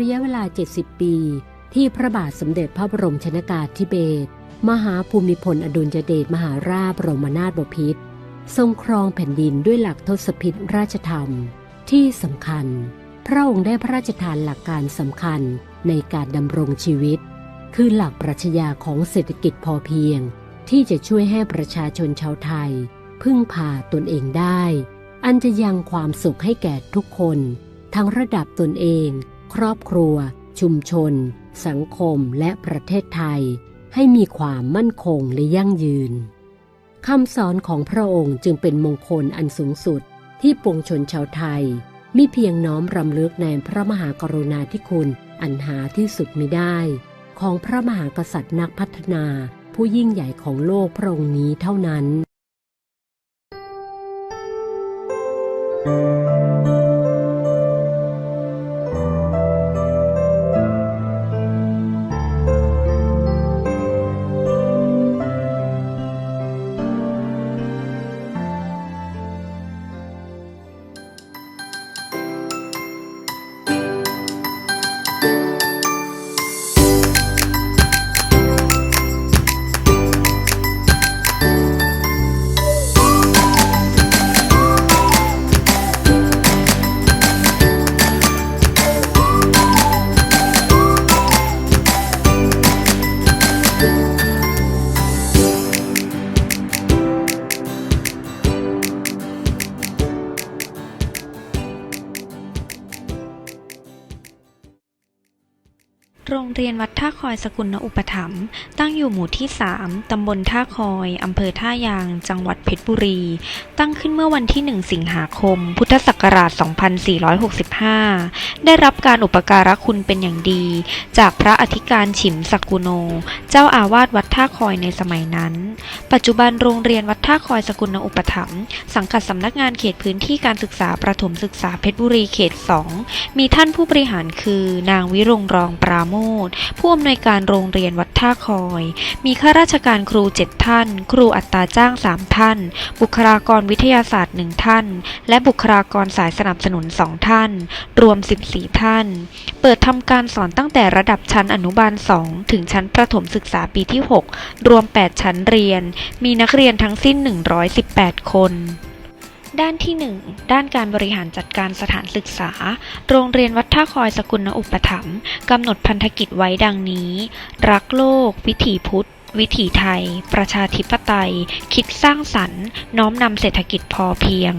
ระยะเวลา 70 ปี ที่พระบาทสมเด็จพระบรมชนากาธิเบศรมหาภูมิพลอดุลยเดชมหาราชบรมนาถบพิตรทรงครองแผ่นดินด้วยหลักทศพิธราชธรรม ที่สำคัญ พระองค์ได้พระราชทานหลักการสำคัญในการดำรงชีวิต คือหลักปรัชญาของเศรษฐกิจพอเพียง ที่จะช่วยให้ประชาชนชาวไทย พึ่งพาตนเองได้ อันจะยังความสุขให้แก่ทุกคน ทั้งระดับตนเอง ครอบครัว ชุมชน สังคมและประเทศไทย ให้มีความมั่นคงและยั่งยืนคำสอนของพระองค์จึงเป็นมงคลอันสูงสุดที่ปวงชนชาวไทยมิเพียงน้อมรำลึกในพระมหากรุณาธิคุณอันหาที่สุดมิได้ ของพระมหากษัตริย์นักพัฒนาผู้ยิ่งใหญ่ของโลกพระองค์นี้เท่านั้น โรงเรียนวัดท่าคอยสกุลอุปถัมภ์ตั้งอยู่หมู่ที่ 3 ตำบลท่าคอย อำเภอท่ายาง จังหวัดเพชรบุรี ตั้งขึ้นเมื่อวันที่ 1 สิงหาคม พุทธศักราช 2465 ได้รับการอุปการะคุณเป็นอย่างดี จากพระอธิการฉิมสกุโน เจ้าอาวาสวัดท่าคอยในสมัยนั้น ปัจจุบันโรงเรียนวัดท่าคอยสกุลอุปถัมภ์สังกัดสำนักงานเขตพื้นที่การศึกษาประถมศึกษาเพชรบุรีเขต 2 มีท่านผู้บริหารคือนางวิรงรองปราโมทผู้อำนวยการโรงเรียนวัดท่าคอย มีข้าราชการครู7ท่าน ครูอัตราจ้าง3ท่าน บุคลากรวิทยาศาสตร์1ท่าน และบุคลากรสายสนับสนุน2ท่าน รวม 14 ท่าน เปิดทำการสอนตั้งแต่ระดับชั้นอนุบาล 2 ถึงชั้นประถมศึกษาปีที่ 6 รวม 8 ชั้นเรียน มีนักเรียนทั้งสิ้น 118 คน ด้านที่ 1 ด้านการบริหารจัดการสถานศึกษา โรงเรียนวัดท่าคอยสกุลอุปถัมภ์กำหนดพันธกิจไว้ดังนี้ รักโลก วิถีพุทธ วิถีไทย ประชาธิปไตย คิดสร้างสรรค์ น้อมนำเศรษฐกิจพอเพียง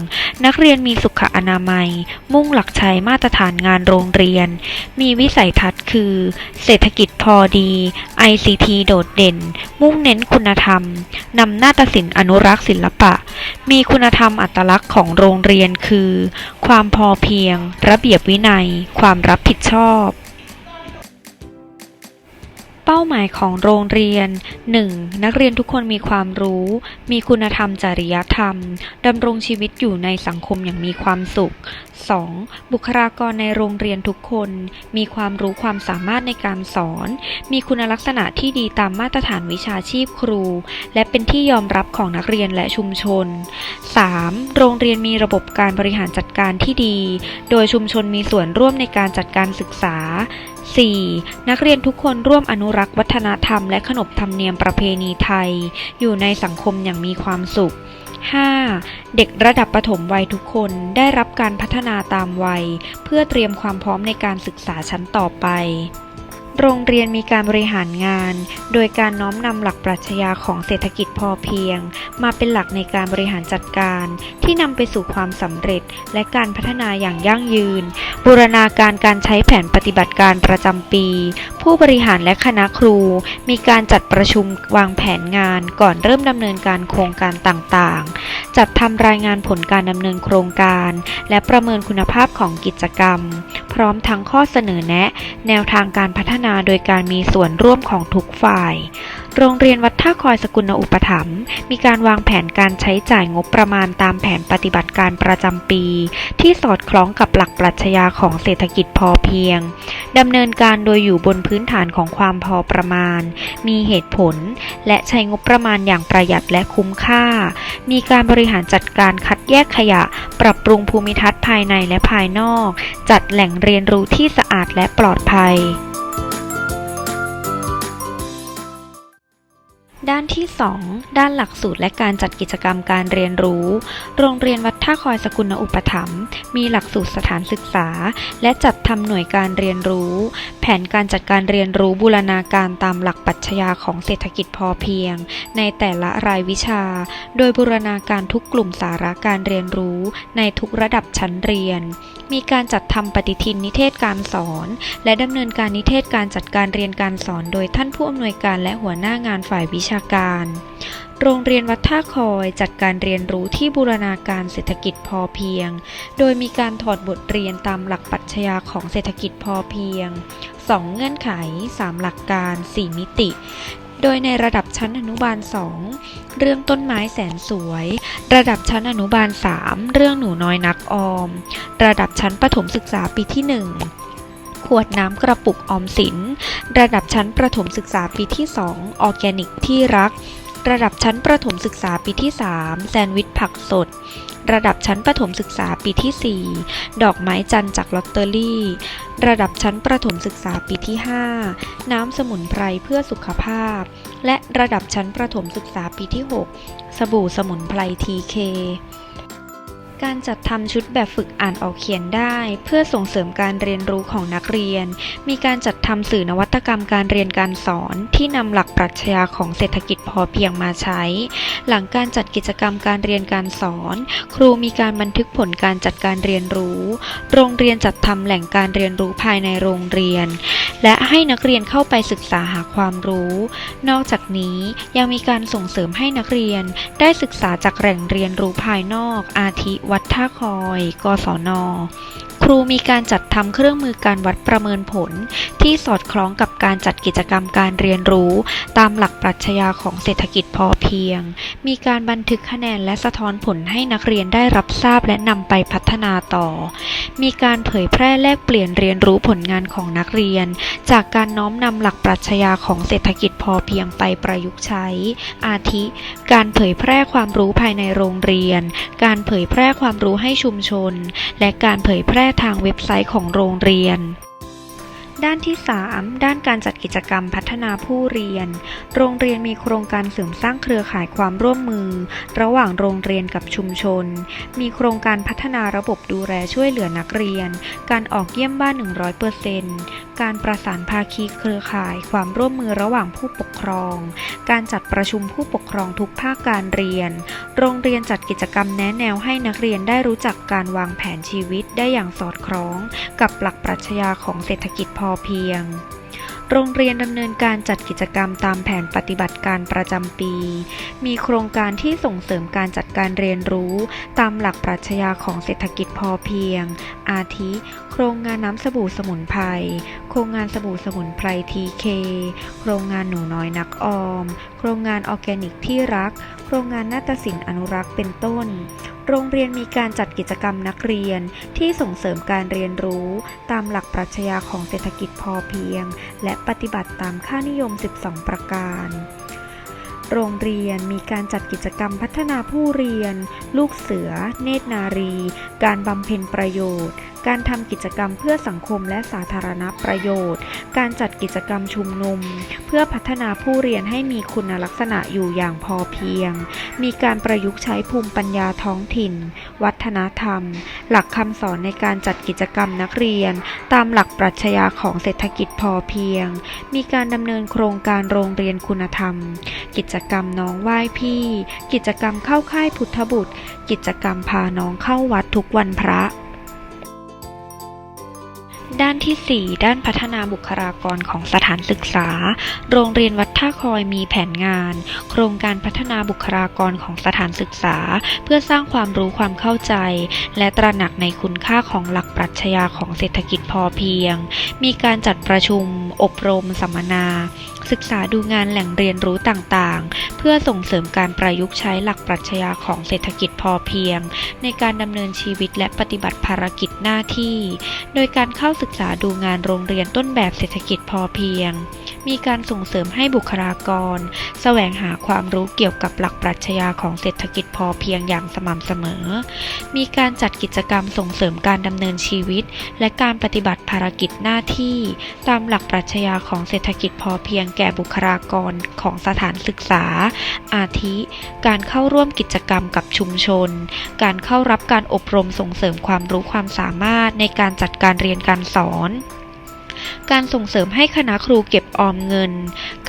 นักเรียนมีสุขอนามัย มุ่งหลักใช้มาตรฐานงานโรงเรียน มีวิสัยทัศน์คือ เศรษฐกิจพอดี ICT โดดเด่น มุ่งเน้นคุณธรรม นำนาฏศิลป์อนุรักษ์ศิลปะ มีคุณธรรมอัตลักษณ์ของโรงเรียนคือ ความพอเพียง ระเบียบวินัย ความรับผิดชอบ เป้าหมายของโรงเรียน 1. นักเรียนทุกคนมีความรู้ มีคุณธรรมจริยธรรม ดำรงชีวิตอยู่ในสังคมอย่างมีความสุข 2. บุคลากรในโรงเรียนทุกคน มีความรู้ความสามารถในการสอน มีคุณลักษณะที่ดีตามมาตรฐานวิชาชีพครู และเป็นที่ยอมรับของนักเรียนและชุมชน 3. โรงเรียนมีระบบการบริหารจัดการที่ดี โดยชุมชนมีส่วนร่วมในการจัดการศึกษา 4. นักเรียนทุกคนร่วมอนุรักษ์วัฒนธรรมและขนบธรรมเนียมประเพณีไทย อยู่ในสังคมอย่างมีความสุข 5. เด็กระดับประถมวัยทุกคนได้รับการพัฒนาตามวัย เพื่อเตรียมความพร้อมในการศึกษาชั้นต่อไป โรงเรียนมีการบริหารงาน โดยการน้อมนำหลักปรัชญาของเศรษฐกิจพอเพียง มาเป็นหลักในการบริหารจัดการ ที่นำไปสู่ความสำเร็จ และการพัฒนาอย่างยั่งยืน บูรณาการการใช้แผนปฏิบัติการประจำปี ผู้บริหารและคณะครู มีการจัดประชุมวางแผนงานก่อนเริ่มดำเนินการโครงการต่างๆ จัดทำรายงานผลการดำเนินโครงการ และประเมินคุณภาพของกิจกรรม พร้อมทั้งข้อเสนอแนะ แนวทางการพัฒนาโดยการมีส่วนร่วมของทุกฝ่าย โรงเรียนวัดท่าคอยสกุลอุปถัมภ์มีการวางแผนการใช้จ่ายงบประมาณตามแผนปฏิบัติการประจำปี ที่สอดคล้องกับหลักปรัชญาของเศรษฐกิจพอเพียงดำเนินการโดยอยู่บนพื้นฐานของความพอประมาณ มีเหตุผล และใช้งบประมาณอย่างประหยัดและคุ้มค่า มีการบริหารจัดการคัดแยกขยะ ปรับปรุงภูมิทัศน์ภายในและภายนอก จัดแหล่งเรียนรู้ที่สะอาดและปลอดภัย ด้านที่ 2 ด้านหลักสูตรและการจัดกิจกรรมการเรียนรู้ โรงเรียนวัดท่าคอยสกุลอุปถัมภ์มีหลักสูตรสถานศึกษา และจัดทำหน่วยการเรียนรู้ แผนการจัดการเรียนรู้บูรณาการตามหลักปรัชญาของเศรษฐกิจพอเพียง ในแต่ละรายวิชา โดยบูรณาการทุกกลุ่มสาระการเรียนรู้ ในทุกระดับชั้นเรียน มีการจัดทำปฏิทินนิเทศการสอน และดำเนินการนิเทศการจัดการเรียนการสอน โดยท่านผู้อำนวยการและหัวหน้างานฝ่ายวิชาการ โรงเรียนวัดท่าคอยจัดการเรียนรู้ที่บูรณาการเศรษฐกิจพอเพียง โดยมีการถอดบทเรียนตามหลักปรัชญาของเศรษฐกิจพอเพียง 2 เงื่อนไข 3 หลักการ 4 มิติโดยในระดับชั้นอนุบาล 2 เรื่องต้นไม้แสนสวย ระดับชั้นอนุบาล 3 เรื่องหนูน้อยนักออม ระดับชั้นประถมศึกษาปีที่ 1 ขวดน้ำกระปุกออมสิน ระดับชั้นประถมศึกษาปีที่ 2 ออร์แกนิกที่รัก ระดับชั้นประถมศึกษาปีที่ 3 แซนด์วิชผักสด ระดับชั้นประถมศึกษาปีที่ 4 ดอกไม้จันจากลอตเตอรี่ ระดับชั้นประถมศึกษาปีที่ 5 น้ำสมุนไพรเพื่อสุขภาพ และระดับชั้นประถมศึกษาปีที่ 6 สบู่สมุนไพรทีเค การจัดทำชุดแบบฝึกอ่านออกเขียนได้ เพื่อส่งเสริมการเรียนรู้ของนักเรียน มีการจัดทำสื่อนวัตกรรมการเรียนการสอน ที่นำหลักปรัชญาของเศรษฐกิจพอเพียงมาใช้ หลังการจัดกิจกรรมการเรียนการสอน ครูมีการบันทึกผลการจัดการเรียนรู้ โรงเรียนจัดทำแหล่งการเรียนรู้ภายในโรงเรียน และให้นักเรียนเข้าไปศึกษาหาความรู้ นอกจากนี้ยังมีการส่งเสริมให้นักเรียนได้ศึกษาจากแหล่งเรียนรู้ภายนอก อาทิวัดท่าคอย กศน ครูมีการจัดทำเครื่องมือการวัดประเมินผล ที่สอดคล้องกับการจัดกิจกรรมการเรียนรู้ ตามหลักปรัชญาของเศรษฐกิจพอเพียง มีการบันทึกคะแนนและสะท้อนผลให้นักเรียนได้รับทราบและนำไปพัฒนาต่อ มีการเผยแพร่แลกเปลี่ยนเรียนรู้ผลงานของนักเรียน จากการน้อมนำหลักปรัชญาของเศรษฐกิจพอเพียงไปประยุกต์ใช้ อาทิ การเผยแพร่ความรู้ภายในโรงเรียน การเผยแพร่ความรู้ให้ชุมชน และการเผยแพร่ทางเว็บไซต์ของโรงเรียนด้านที่ 3 ด้านการจัดกิจกรรมพัฒนาผู้เรียน โรงเรียนมีโครงการเสริมสร้างเครือข่ายความร่วมมือ ระหว่างโรงเรียนกับชุมชน มีโครงการพัฒนาระบบดูแลช่วยเหลือนักเรียน การออกเยี่ยมบ้าน 100% การประสานภาคีเครือข่าย ความร่วมมือระหว่างผู้ปกครอง การจัดประชุมผู้ปกครองทุกภาคการเรียน โรงเรียนจัดกิจกรรมแนะแนวให้นักเรียนได้รู้จักการวางแผนชีวิตได้อย่างสอดคล้อง กับหลักปรัชญาของเศรษฐกิจพอเพียง โรงเรียนดำเนินการจัดกิจกรรมตามแผนปฏิบัติการประจำปี มีโครงการที่ส่งเสริมการจัดการเรียนรู้ตามหลักปรัชญาของเศรษฐกิจพอเพียง อาทิ โครงงานน้ำสบู่สมุนไพร โครงงานสบู่สมุนไพรทีเค โครงงานหนูน้อยนักออม โครงงานออร์แกนิกที่รัก โครงงานนาฏศิลป์อนุรักษ์เป็นต้น โรงเรียนมีการจัดกิจกรรมนักเรียนที่ส่งเสริมการเรียนรู้ ตามหลักปรัชญาของเศรษฐกิจพอเพียง และปฏิบัติตามค่านิยม 12 ประการ โรงเรียนมีการจัดกิจกรรมพัฒนาผู้เรียน ลูกเสือ เนตรนารี การบำเพ็ญประโยชน์ การทำกิจกรรมเพื่อสังคมและสาธารณประโยชน์ การจัดกิจกรรมชุมนุม เพื่อพัฒนาผู้เรียนให้มีคุณลักษณะอยู่อย่างพอเพียง มีการประยุกต์ใช้ภูมิปัญญาท้องถิ่น วัฒนธรรม หลักคำสอนในการจัดกิจกรรมนักเรียน ตามหลักปรัชญาของเศรษฐกิจพอเพียง มีการดำเนินโครงการโรงเรียนคุณธรรม กิจกรรมน้องไหว้พี่ กิจกรรมเข้าค่ายพุทธบุตร กิจกรรมพาน้องเข้าวัดทุกวันพระ ด้านที่ 4 ด้านพัฒนาบุคลากรของสถานศึกษา โรงเรียนวัดท่าคอยมีแผนงาน โครงการพัฒนาบุคลากรของสถานศึกษา เพื่อสร้างความรู้ความเข้าใจ และตระหนักในคุณค่าของหลักปรัชญาของเศรษฐกิจพอเพียง มีการจัดประชุม อบรม สัมมนา ศึกษาดูงานแหล่งเรียนรู้ต่างๆ เพื่อส่งเสริมการประยุกต์ใช้หลักปรัชญาของเศรษฐกิจพอเพียง ในการดำเนินชีวิตและปฏิบัติภารกิจหน้าที่ โดยการเข้าศึกษาดูงานโรงเรียนต้นแบบเศรษฐกิจพอเพียง มีการส่งเสริมให้บุคลากร แสวงหาความรู้เกี่ยวกับหลักปรัชญาของเศรษฐกิจพอเพียงอย่างสม่ำเสมอ มีการจัดกิจกรรมส่งเสริมการดำเนินชีวิต และการปฏิบัติภารกิจหน้าที่ ตามหลักปรัชญาของเศรษฐกิจพอเพียงแก่บุคลากรของสถานศึกษา อาทิ การเข้าร่วมกิจกรรมกับชุมชน การเข้ารับการอบรมส่งเสริมความรู้ความสามารถในการจัดการเรียนการสอน การส่งเสริมให้คณะครูเก็บออมเงิน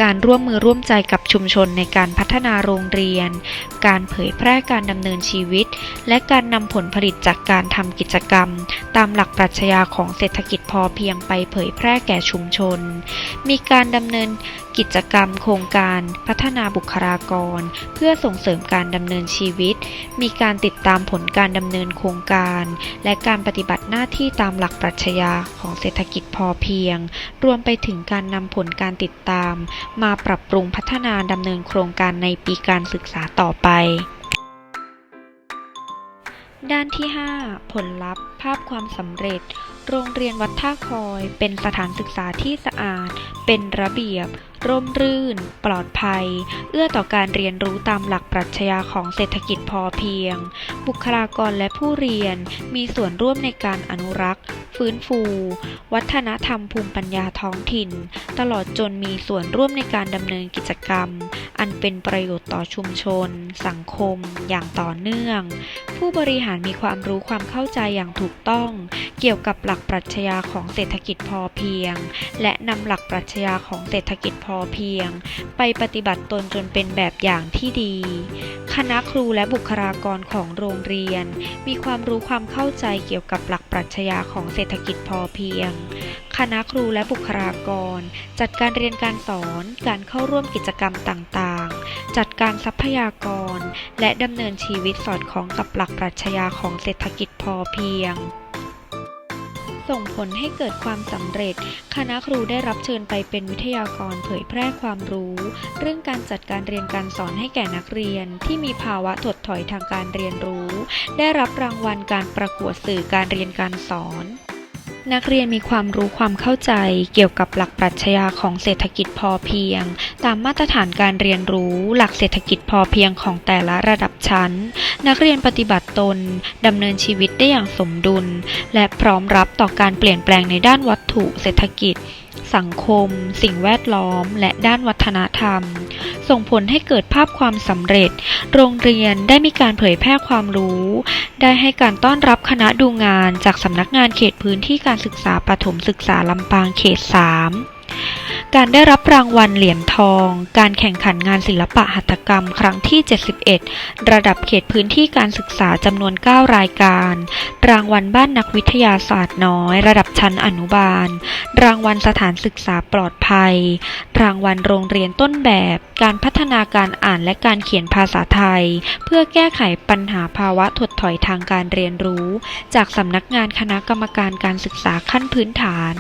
การร่วมมือร่วมใจกับชุมชนในการพัฒนาโรงเรียน การเผยแพร่การดำเนินชีวิต และการนำผลผลิตจากการทำกิจกรรม ตามหลักปรัชญาของเศรษฐกิจพอเพียงไปเผยแพร่แก่ชุมชน มีการดำเนิน กิจกรรมโครงการพัฒนาบุคลากร เพื่อส่งเสริมการดำเนินชีวิต มีการติดตามผลการดำเนินโครงการ และการปฏิบัติหน้าที่ตามหลักปรัชญาของเศรษฐกิจพอเพียง รวมไปถึงการนำผลการติดตาม มาปรับปรุงพัฒนาดำเนินโครงการในปีการศึกษาต่อไปด้านที่ 5 ผลลัพธ์ ภาพความสำเร็จ โรงเรียนวัดท่าคอย เป็นสถานศึกษาที่สะอาด เป็นระเบียบ ร่มรื่น ปลอดภัย เอื้อต่อการเรียนรู้ตามหลักปรัชญาของเศรษฐกิจพอเพียง บุคลากรและผู้เรียนมีส่วนร่วมในการอนุรักษ์ ฟื้นฟู วัฒนธรรมภูมิปัญญาท้องถิ่น ตลอดจนมีส่วนร่วมในการดำเนินกิจกรรม อันเป็นประโยชน์ต่อชุมชน สังคม อย่างต่อเนื่อง ผู้บริหารมีความรู้ความเข้าใจอย่างถูกต้อง เกี่ยวกับหลักปรัชญาของเศรษฐกิจพอเพียง และนำหลักปรัชญาของเศรษฐกิจพอเพียง ไปปฏิบัติตนจนเป็นแบบอย่างที่ดี คณะครูและบุคลากรของโรงเรียน มีความรู้ความเข้าใจเกี่ยวกับหลักปรัชญาของเศรษฐกิจพอเพียง คณะครูและบุคลากร จัดการเรียนการสอน การเข้าร่วมกิจกรรมต่างๆ จัดการทรัพยากร และดำเนินชีวิตสอดคล้องกับหลักปรัชญาของเศรษฐกิจพอเพียงส่งผลให้เกิดความสำเร็จ คณะครูได้รับเชิญไปเป็นวิทยากรเผยแพร่ความรู้ เรื่องการจัดการเรียนการสอนให้แก่นักเรียนที่มีภาวะถดถอยทางการเรียนรู้ ได้รับรางวัลการประกวดสื่อการเรียนการสอน นักเรียนมีความรู้ความเข้าใจเกี่ยวกับหลักปรัชญาของเศรษฐกิจพอเพียง ตามมาตรฐานการเรียนรู้หลักเศรษฐกิจพอเพียงของแต่ละระดับชั้น นักเรียนปฏิบัติตนดำเนินชีวิตได้อย่างสมดุล และพร้อมรับต่อการเปลี่ยนแปลงในด้านวัตถุเศรษฐกิจ สังคม สิ่งแวดล้อม และด้านวัฒนธรรม ส่งผลให้เกิดภาพความสำเร็จ โรงเรียนได้มีการเผยแพร่ความรู้ ได้ให้การต้อนรับคณะดูงานจากสำนักงานเขตพื้นที่การศึกษาประถมศึกษาลำปางเขต 3 การได้รับรางวัลเหรียญทอง การแข่งขันงานศิลปะหัตถกรรมครั้งที่ 71 ระดับเขตพื้นที่การศึกษาจำนวน 9 รายการ รางวัลบ้านนักวิทยาศาสตร์น้อย ระดับชั้นอนุบาล รางวัลสถานศึกษาปลอดภัย รางวัลโรงเรียนต้นแบบ การพัฒนาการอ่านและการเขียนภาษาไทย เพื่อแก้ไขปัญหาภาวะถดถอยทางการเรียนรู้ จากสำนักงานคณะกรรมการการศึกษาขั้นพื้นฐาน